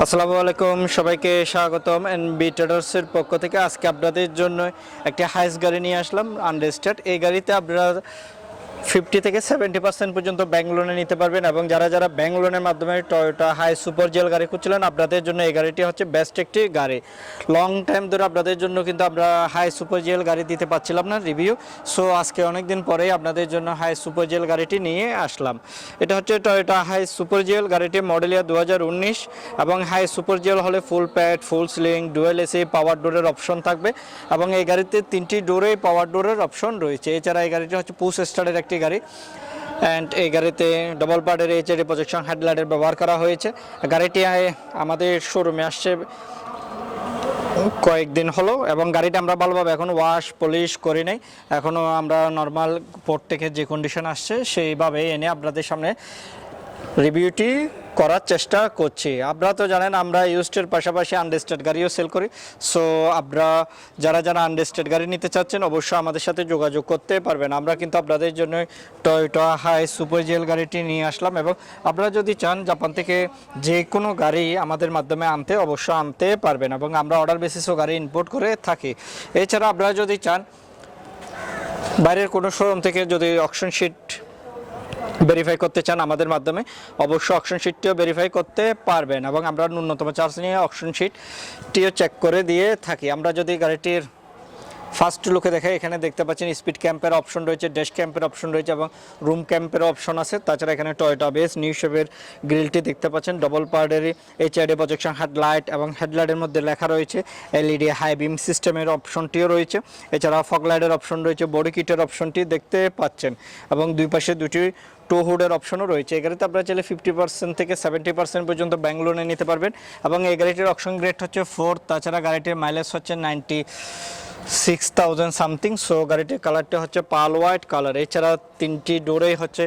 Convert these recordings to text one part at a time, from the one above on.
আসসালামু আলাইকুম, সবাইকে স্বাগতম বি ট্রেডার্সের পক্ষ থেকে। আজকে আপনাদের জন্য একটি হাইস গাড়ি নিয়ে আসলাম আন্ডারস্ট্যান্ড এই গাড়িতে আপনারা ফিফটি থেকে সেভেন্টি পার্সেন্ট পর্যন্ত ব্যাংক লোনে নিতে পারবেন এবং যারা যারা ব্যাংক লোনের মাধ্যমে টয়োটা হাই সুপার জেল গাড়ি খুঁজছিলেন, আপনাদের জন্য এই গাড়িটি হচ্ছে বেস্ট একটি গাড়ি। লং টাইম ধরে আপনাদের জন্য কিন্তু আমরা হাই সুপার জেল গাড়ি দিতে পারছিলাম না রিভিউ। সো আজকে অনেক দিন পরেই আপনাদের জন্য হাই সুপার জেল গাড়িটি নিয়ে আসলাম। এটা হচ্ছে টয়োটা হাই সুপার জেল গাড়িটি মডেল ইয়ার দু হাজার উনিশ এবং হাই সুপার জেল হলে full pad, full ceiling, dual AC, power ডোরের অপশন থাকবে এবং এই গাড়িতে তিনটি ডোরেই পাওয়ার ডোরের অপশন রয়েছে। এছাড়া এই গাড়িটি হচ্ছে পুশ স্টারের একটি গাড়ি। অ্যান্ড এই গাড়িতে ডবল পার্টের এইচএডি প্রজেকশন হেডলাইটের ব্যবহার করা হয়েছে। গাড়িটি আমাদের শোরুমে আসছে কয়েকদিন হলো এবং গাড়িটা আমরা ভালোভাবে এখন ওয়াশ পলিশ করি নাই। এখনও আমরা নর্মাল পোর্ট থেকে যে কন্ডিশন আসছে সেইভাবে এনে আপনাদের সামনে রিভিউটি করার চেষ্টা করছি। আপনারা তো জানেন আমরা ইউস্টের পাশাপাশি আনরেস্টেড গাড়িও সেল করি। সো আপনারা যারা যারা আনরেস্টেড গাড়ি নিতে চাচ্ছেন, অবশ্যই আমাদের সাথে যোগাযোগ করতে পারবেন। আমরা কিন্তু আপনাদের জন্য টয়োটা হাই সুপার জেল গাড়িটি নিয়ে আসলাম এবং আপনারা যদি চান জাপান থেকে যে কোনো গাড়ি আমাদের মাধ্যমে আনতে, অবশ্যই আনতে পারবেন এবং আমরা অর্ডার বেসিসও গাড়ি ইম্পোর্ট করে থাকি। এছাড়া আপনারা যদি চান, বাইরের কোনো শোরুম থেকে যদি অকশন শিট ভেরিফাই করতে চান আমাদের মাধ্যমে, অবশ্যই অকশন শিটটিও ভেরিফাই করতে পারবেন এবং আমরা ন্যূনতম চার্জ নিয়ে অকশন শিটটিও চেক করে দিয়ে থাকি। আমরা যদি গাড়িটির ফার্স্ট লুকে দেখে, এখানে দেখতে পাচ্ছেন স্পিড ক্যাম্পের অপশন রয়েছে ড্যাশ ক্যাম্পের অপশন রয়েছে এবং রুম ক্যাম্পের অপশন আছে। তাছাড়া এখানে টয়োটা বেস নিউ শেপের গ্রিলটি দেখতে পাচ্ছেন। ডবল পার্ডেরই এইচআইডি প্রজেকশন হেডলাইট এবং হেডলাইটের মধ্যে লেখা রয়েছে এলইডি হাই বিম সিস্টেমের অপশনটিও রয়েছে। এছাড়া ফগ লাইটের অপশন রয়েছে বডি কিটের অপশনটি দেখতে পাচ্ছেন এবং দুই পাশে দুটি টো হুডের অপশনও রয়েছে। এই গাড়িতে আপনারা চাইলে ফিফটি পার্সেন্ট থেকে সেভেন্টি পার্সেন্ট পর্যন্ত ব্যাংক লোনে নিতে পারবেন এবং এই গাড়িটির অপশন গ্রেড হচ্ছে ফোর তাছাড়া গাড়িটির মাইলেজ হচ্ছে ninety six thousand something so গাড়িটির কালারটি হচ্ছে পাল হোয়াইট কালার এছাড়া তিনটি ডোরেই হচ্ছে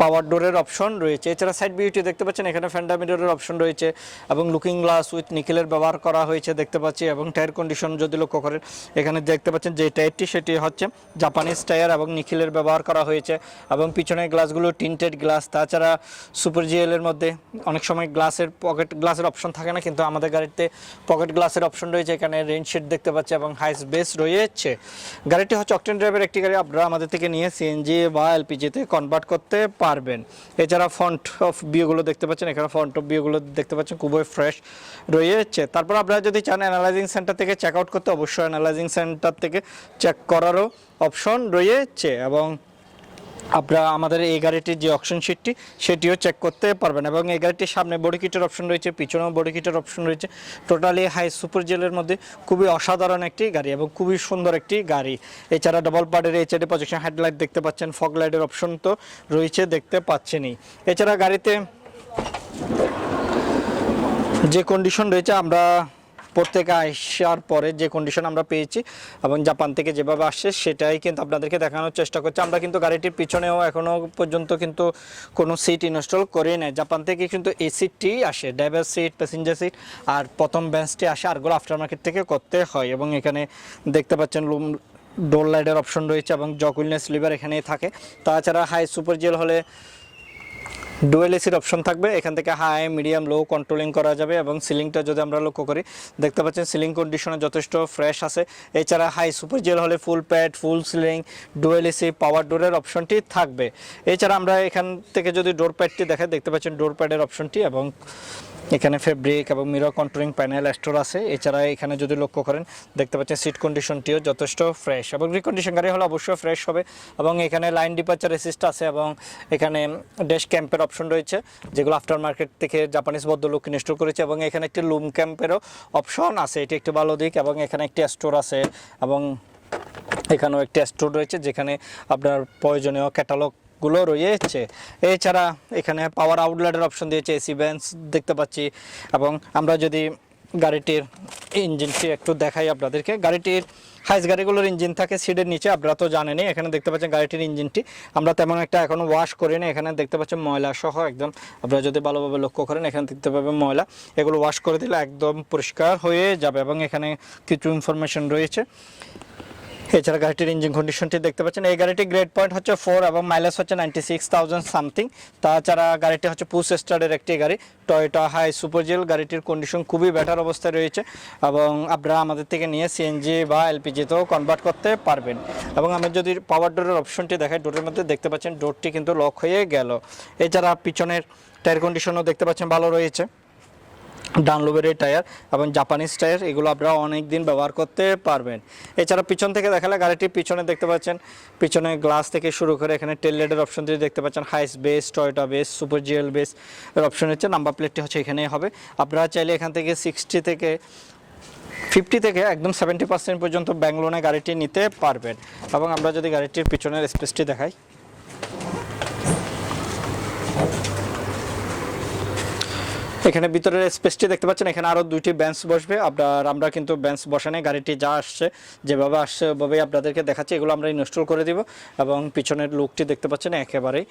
পাওয়ার ডোরের অপশন রয়েছে। এছাড়া সাইড বিউটি দেখতে পাচ্ছেন, এখানে ফ্যান্ডা মিররের অপশন রয়েছে এবং লুকিং গ্লাস উইথ নিকেলের ব্যবহার করা হয়েছে দেখতে পাচ্ছি এবং টায়ার কন্ডিশন যদি লক্ষ্য করেন, এখানে দেখতে পাচ্ছেন যে টায়ারটি সেটি হচ্ছে জাপানিজ টায়ার এবং নিখিলের ব্যবহার করা হয়েছে এবং পিছনের গ্লাসগুলো টিন্টেড গ্লাস তাছাড়া সুপার জিএলের মধ্যে অনেক সময় গ্লাসের পকেট গ্লাসের অপশন থাকে না, কিন্তু আমাদের গাড়িতে পকেট গ্লাসের অপশন রয়েছে, এখানে রেইন শেড দেখতে পাচ্ছি এবং হাইস বেস রয়েছে। গাড়িটি হচ্ছে অকটেন ড্রাইভের একটি গাড়ি, আপনারা আমাদের থেকে নিয়ে সিএনজি বা এলপিজিতে কনভার্ট করতে পারবেন। এছাড়া ফন্ট অফ বিওগুলো দেখতে পাচ্ছেন, এখানে ফন্ট অফ বিওগুলো দেখতে পাচ্ছেন, খুবই ফ্রেশ রয়েছে। তারপর আপনারা যদি চান অ্যানালাইজিং সেন্টার থেকে চেক আউট করতে, অবশ্যই অ্যানালাইজিং সেন্টার থেকে চেক করারও অপশন রয়েছে এবং আপনারা আমাদের এই গাড়িটির যে অপশন শিটটি সেটিও চেক করতে পারবেন এবং এই গাড়িটির সামনে বডি কিটের অপশন রয়েছে, পিছনেও বডি কিটের অপশন রয়েছে। টোটালি হাই সুপার জেলের মধ্যে খুবই অসাধারণ একটি গাড়ি এবং খুবই সুন্দর একটি গাড়ি। এছাড়া ডবল পার্টের এইচআইডি প্রজেকশন হেডলাইট দেখতে পাচ্ছেন ফগ লাইটের অপশন তো রয়েছে, দেখতে পাচ্ছেনই। এছাড়া গাড়িতে যে কন্ডিশন রয়েছে, আমরা প্রত্যেকে আসার পরে যে কন্ডিশন আমরা পেয়েছি এবং জাপান থেকে যেভাবে আসছে সেটাই কিন্তু আপনাদেরকে দেখানোর চেষ্টা করছি। আমরা কিন্তু গাড়িটির পিছনেও এখনও পর্যন্ত কিন্তু কোনো সিট ইনস্টল করি নাই। জাপান থেকে কিন্তু এই সিটটি আসে ড্রাইভার সিট প্যাসেঞ্জার সিট আর প্রথম বেঞ্চটি আসে আরগুলো আফটার মার্কেট থেকে করতে হয় এবং এখানে দেখতে পাচ্ছেন লুম ডোর লাইটের অপশন রয়েছে এবং জকুইলনেস লিভার এখানেই থাকে। তাছাড়া হাই সুপার জেল হলে ডুয়েল এসির অপশন থাকবে। এখান থেকে হাই মিডিয়াম লো কন্ট্রোলিং করা যাবে এবং সিলিংটা যদি আমরা লক্ষ্য করি, দেখতে পাচ্ছেন সিলিং কন্ডিশনে যথেষ্ট ফ্রেশ আছে। এছাড়া হাই সুপার জেল হলে full pad full ceiling dual AC power ডোরের অপশনটি থাকবে। এছাড়া আমরা এখান থেকে যদি ডোর প্যাডটি দেখাই, দেখতে পাচ্ছেন ডোর প্যাডের অপশনটি এবং এখানে ফেব্রিক এবং মিরর কন্ট্রোলিং প্যানেল স্টোর আছে। এছাড়া এখানে যদি লক্ষ্য করেন, দেখতে পাচ্ছেন সিট কন্ডিশনটিও যথেষ্ট ফ্রেশ এবং রিকন্ডিশন গাড়ি হলে অবশ্যই ফ্রেশ হবে এবং এখানে লাইন ডিপার্চার রেসিস্ট আছে এবং এখানে ড্যাশ ক্যাম্পের অপশন রয়েছে, যেগুলো আফটার মার্কেট থেকে জাপানিজ ভদ্রলোক ইনস্টল করেছে এবং এখানে একটি লুম ক্যাম্পেরও অপশন আছে। এটি একটি ভালো দিক এবং এখানে একটি স্টোর আছে এবং এখানেও একটি স্টোর রয়েছে যেখানে আপনার প্রয়োজনীয় ক্যাটালগগুলো রয়েছে। এছাড়া এখানে পাওয়ার আউটলেটের অপশন দিয়েছে এসি বেঞ্চ দেখতে পাচ্ছি এবং আমরা যদি গাড়িটির ইঞ্জিনটি একটু দেখাই আপনাদেরকে। গাড়িটির হাইস গাড়িগুলোর ইঞ্জিন থাকে সিডের নিচে, আপনারা তো জানেনই, এখানে দেখতে পাচ্ছেন গাড়িটির ইঞ্জিনটি। আমরা তেমন একটা এখনও ওয়াশ করিনি, এখানে দেখতে পাচ্ছেন ময়লা সহ একদম। আপনারা যদি ভালোভাবে লক্ষ্য করেন, এখানে দেখতে পাবেন ময়লা। এগুলো ওয়াশ করে দিলে একদম পরিষ্কার হয়ে যাবে এবং এখানে কিছু ইনফরমেশন রয়েছে। এছাড়া গাড়িটির ইঞ্জিন কন্ডিশনটি দেখতে পাচ্ছেন। এই গাড়িটির গ্রেড পয়েন্ট হচ্ছে ফোর এবং মাইলেজ হচ্ছে নাইনটি সিক্স থাউজেন্ড সামথিং তাছাড়া গাড়িটি হচ্ছে পুস স্টারের একটি গাড়ি টয়োটা হাই সুপারজেল গাড়িটির কন্ডিশন খুবই বেটার অবস্থায় রয়েছে এবং আপনারা আমাদের থেকে নিয়ে সিএনজি বা এলপিজিতেও কনভার্ট করতে পারবেন। এবং আমি যদি পাওয়ার ডোরের অপশনটি দেখাই ডোরের মধ্যে দেখতে পাচ্ছেন ডোরটি কিন্তু লক হয়ে গেল। এছাড়া পিছনের টায়ার কন্ডিশনও দেখতে পাচ্ছেন ভালো রয়েছে। ডানলোবের টায়ার এবং জাপানিজ টায়ার এগুলো আপনারা অনেক দিন ব্যবহার করতে পারবেন। এছাড়া পিছন থেকে দেখালে গাড়িটির পিছনে দেখতে পাচ্ছেন, পিছনে গ্লাস থেকে শুরু করে এখানে টেল লাইটের অপশন দিয়ে দেখতে পাচ্ছেন Hiace base Toyota base super GL base এর অপশন হচ্ছে নাম্বার প্লেটটি হচ্ছে এখানেই হবে। আপনারা চাইলে এখান থেকে সিক্সটি থেকে ফিফটি থেকে একদম সেভেন্টি পার্সেন্ট পর্যন্ত ব্যাঙ্গলোনে গাড়িটি নিতে পারবেন। এবং আমরা যদি গাড়িটির পিছনের স্পেসটি দেখাই। এখানে ভিতরের স্পেসটি দেখতে পাচ্ছেন, এখানে আরও দুইটি বেঞ্চ বসবে। আপনার, আমরা কিন্তু বেঞ্চ বসানে গাড়িটি যা আসছে, যেভাবে আসছে, ওভাবেই আপনাদেরকে দেখাচ্ছি, এগুলো আমরা ইনস্টল করে দিব। এবং পিছনের লুকটি দেখতে পাচ্ছেন, একেবারেই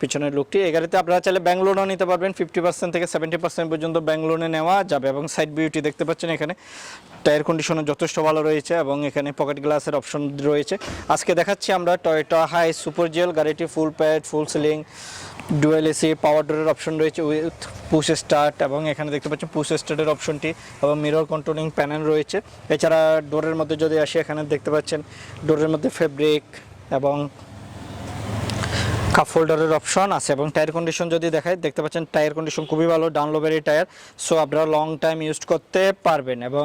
পিছনের লুকটি এই গাড়িতে আপনারা চাইলে ব্যাঙ্ক লোনও নিতে পারবেন ফিফটি পার্সেন্ট থেকে সেভেন্টি পার্সেন্ট পর্যন্ত ব্যাঙ্ক লোনে নেওয়া যাবে। এবং সাইড বিউটি দেখতে পাচ্ছেন এখানে টায়ার কন্ডিশনও যথেষ্ট ভালো রয়েছে এবং এখানে পকেট গ্লাসের অপশন রয়েছে। আজকে দেখাচ্ছি আমরা টয়োটা হাই সুপার জেল গাড়িটি full pad full ceiling dual AC power ডোরের অপশন রয়েছে উইথ পুশ স্টার্ট এবং এখানে দেখতে পাচ্ছেন পুশ স্টার্টের অপশনটি এবং মিরর কন্ট্রোলিং প্যানেল রয়েছে। এছাড়া ডোরের মধ্যে যদি আসি, এখানে দেখতে পাচ্ছেন ডোরের মধ্যে ফেব্রিক এবং কাপ হোল্ডারের অপশন আছে এবং টায়ার কন্ডিশন যদি দেখায় দেখতে পাচ্ছেন টায়ার কন্ডিশন খুবই ভালো ডাউনলোবেরি টায়ার সো আপনারা লং টাইম ইউজ করতে পারবেন এবং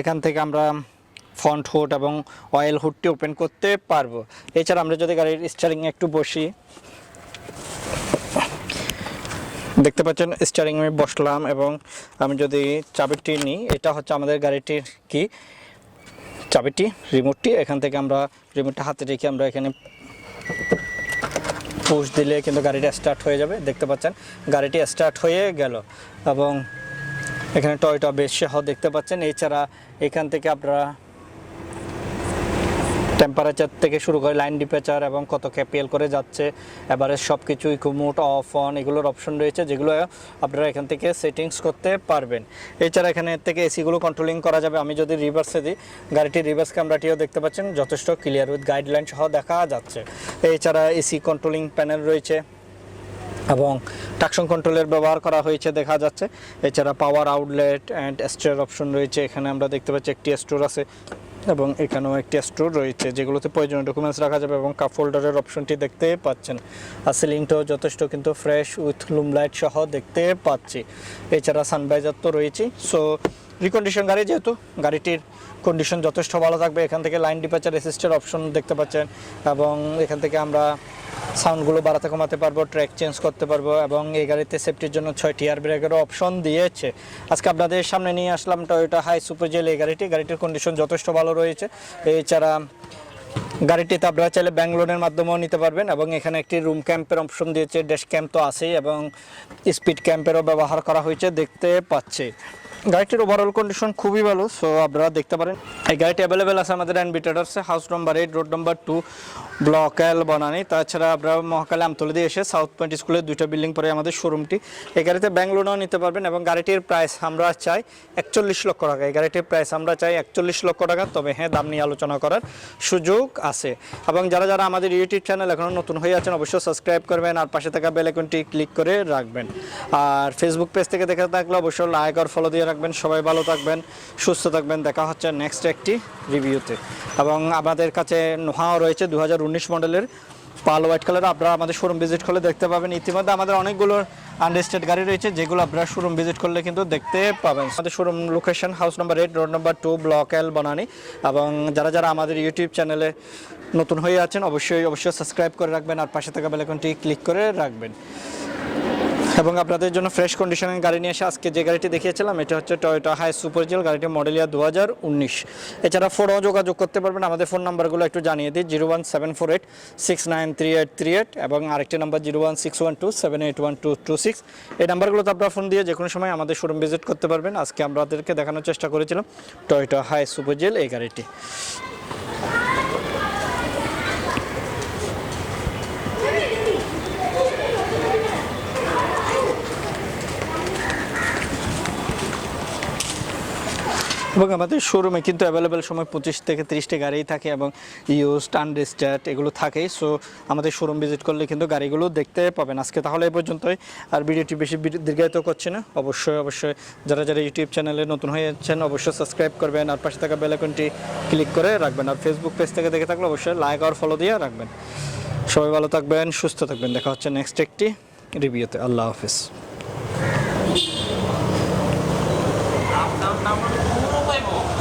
এখান থেকে আমরা ফ্রন্ট হুড এবং অয়েল হুডটি ওপেন করতে পারব। এছাড়া আমরা যদি গাড়ির স্টারিং একটু বসি দেখতে পাচ্ছেন স্টারিং আমি বসলাম এবং আমি যদি চাবিটি নিই, এটা হচ্ছে আমাদের গাড়িটির কি? চাবিটি রিমোটটি এখান থেকে আমরা রিমোটটা হাতে রেখে আমরা এখানে পুশ দিলে কিন্তু গাড়িটা স্টার্ট হয়ে যাবে। দেখতে পাচ্ছেন, গাড়িটি স্টার্ট হয়ে গেল এবং এখানে টয়টা বেশ সহ দেখতে পাচ্ছেন। এছাড়া এখান থেকে আপনারা টেম্পারেচার থেকে শুরু করে লাইন ডিপেচার এবং কত ক্যাপিএল করে যাচ্ছে এবারে সব কিছুই কুমুট অফ অন এগুলোর অপশন রয়েছে যেগুলো আপনারা এখান থেকে সেটিংস করতে পারবেন। এছাড়া এখানে থেকে এসিগুলো কন্ট্রোলিং করা যাবে। আমি যদি রিভার্সে দিই, গাড়িটির রিভার্স ক্যামেরাটিও দেখতে পাচ্ছেন, যথেষ্ট ক্লিয়ার উইথ গাইডলাইন সহ দেখা যাচ্ছে। এছাড়া এসি কন্ট্রোলিং প্যানেল রয়েছে এবং টাকশন কন্ট্রোলের ব্যবহার করা হয়েছে, দেখা যাচ্ছে। এছাড়া power outlet and store option রয়েছে। এখানে আমরা দেখতে পাচ্ছি একটি স্টোর আছে। এবং এখানেও একটি স্টোর রয়েছে যেগুলোতে প্রয়োজনীয় ডকুমেন্টস রাখা যাবে এবং কাপ ফোল্ডারের অপশনটি দেখতে পাচ্ছেন। আর সিলিংটাও যথেষ্ট কিন্তু ফ্রেশ উইথ লুম লাইট সহ দেখতে পাচ্ছি। এছাড়া সানবাইজার তো রয়েছে সো রিকন্ডিশন গাড়ি যেহেতু, গাড়িটির কন্ডিশন যথেষ্ট ভালো থাকবে। এখান থেকে লাইন ডিপাচার অ্যাসিস্টের অপশন দেখতে পাচ্ছেন এবং এখান থেকে আমরা সাউন্ডগুলো বাড়াতে কমাতে পারব ট্র্যাক চেঞ্জ করতে পারব এবং এই গাড়িতে সেফটির জন্য ছয়টি এয়ার ব্রেকেরও অপশন দিয়েছে। আজকে আপনাদের সামনে নিয়ে আসলাম টয়োটা হাই সুপার জেল এই গাড়িটি। গাড়িটির কন্ডিশন যথেষ্ট ভালো রয়েছে। এছাড়া গাড়িটিতে আপনারা চাইলে ব্যাঙ্ক লোনের মাধ্যমেও নিতে পারবেন এবং এখানে একটি রুম ক্যাম্পের অপশন দিয়েছে ড্যাশ ক্যাম্প তো আছেই এবং স্পিড ক্যাম্পেরও ব্যবহার করা হয়েছে, দেখতে পাচ্ছি। গাড়িটির ওভারঅল কন্ডিশন খুবই ভালো সো আপনারা দেখতে পারেন। এই গাড়িটি অ্যাভেলেবেল আছে আমাদের and house number eight road number two block L Banani তাছাড়া আপনারা মহাকালে আমতলি দিয়ে এসে সাউথ পয়েন্ট স্কুলের দুইটা বিল্ডিং পরে আমাদের শোরুমটি এই গাড়িতে ব্যাঙ্ক লোনও নিতে পারবেন এবং গাড়িটির প্রাইস আমরা চাই একচল্লিশ লক্ষ টাকা। এই গাড়িটির প্রাইস আমরা চাই একচল্লিশ লক্ষ টাকা, তবে হ্যাঁ দাম নিয়ে আলোচনা করার সুযোগ আছে। এবং যারা যারা আমাদের ইউটিউব চ্যানেল এখনও নতুন হয়ে আছেন, অবশ্যই সাবস্ক্রাইব করবেন আর পাশে থাকা বেল আইকনটি ক্লিক করে রাখবেন। আর ফেসবুক পেজ থেকে দেখে থাকলে অবশ্যই লাইক আর ফলো দিয়ে রাখবেন সবাই ভালো থাকবেন, সুস্থ থাকবেন। দেখা হচ্ছে নেক্সট একটি রিভিউতে এবং আমাদের কাছে নোহাও রয়েছে দুহাজার উনিশ মডেলের পাল হোয়াইট কালার আপনারা আমাদের শোরুম ভিজিট করলে দেখতে পাবেন। ইতিমধ্যে আমাদের অনেকগুলো আনরেজিস্টার্ড গাড়ি রয়েছে, যেগুলো আপনারা শোরুম ভিজিট করলে কিন্তু দেখতে পাবেন। আমাদের showroom location house number eight road number two block L Banani এবং যারা যারা আমাদের ইউটিউব চ্যানেলে নতুন হয়ে আছেন, অবশ্যই অবশ্যই সাবস্ক্রাইব করে রাখবেন। আর পাশে থাকা বেলাকনটি ক্লিক করে রাখবেন। এবং আপনাদের জন্য ফ্রেশ কন্ডিশনের গাড়ি নিয়ে এসে আজকে যে গাড়িটি দেখিয়েছিলাম, এটা হচ্ছে টয়োটা হাই সুপার জেল গাড়িটি মডেল ইয়ার দু হাজার উনিশ। এছাড়া ফোনও যোগাযোগ করতে পারবেন, আমাদের ফোন নাম্বারগুলো একটু জানিয়ে দিই zero one seven four eight six nine three eight three eight এবং আরেকটি number zero one six one two seven eight one two two six এই নাম্বারগুলোতে আপনারা ফোন দিয়ে যে কোনো সময় আমাদের শোরুম ভিজিট করতে পারবেন। আজকে আমাদেরকে দেখানোর চেষ্টা করেছিলাম টয়োটা হাই সুপার জেল এই গাড়িটি। এবং আমাদের শোরুমে কিন্তু অ্যাভেলেবেল সময় পঁচিশ থেকে তিরিশটি গাড়ি থাকে এবং ইউজ আনরেজিস্টার্ড এগুলো থাকে। সো আমাদের শোরুম ভিজিট করলে কিন্তু গাড়িগুলো দেখতে পাবেন। আজকে তাহলে এই পর্যন্তই। আর ভিডিওটি বেশি দীর্ঘায়িত করছে না। অবশ্যই অবশ্যই যারা যারা ইউটিউব চ্যানেলে নতুন হয়েছেন অবশ্যই সাবস্ক্রাইব করবেন। আর পাশে থাকা বেল আইকনটি ক্লিক করে রাখবেন। আর ফেসবুক পেজ থেকে দেখে থাকলে অবশ্যই লাইক আর ফলো দিয়ে রাখবেন। সবাই ভালো থাকবেন, সুস্থ থাকবেন। দেখা হচ্ছে নেক্সট একটি রিভিউতে আল্লাহ হাফিজ। 뭐.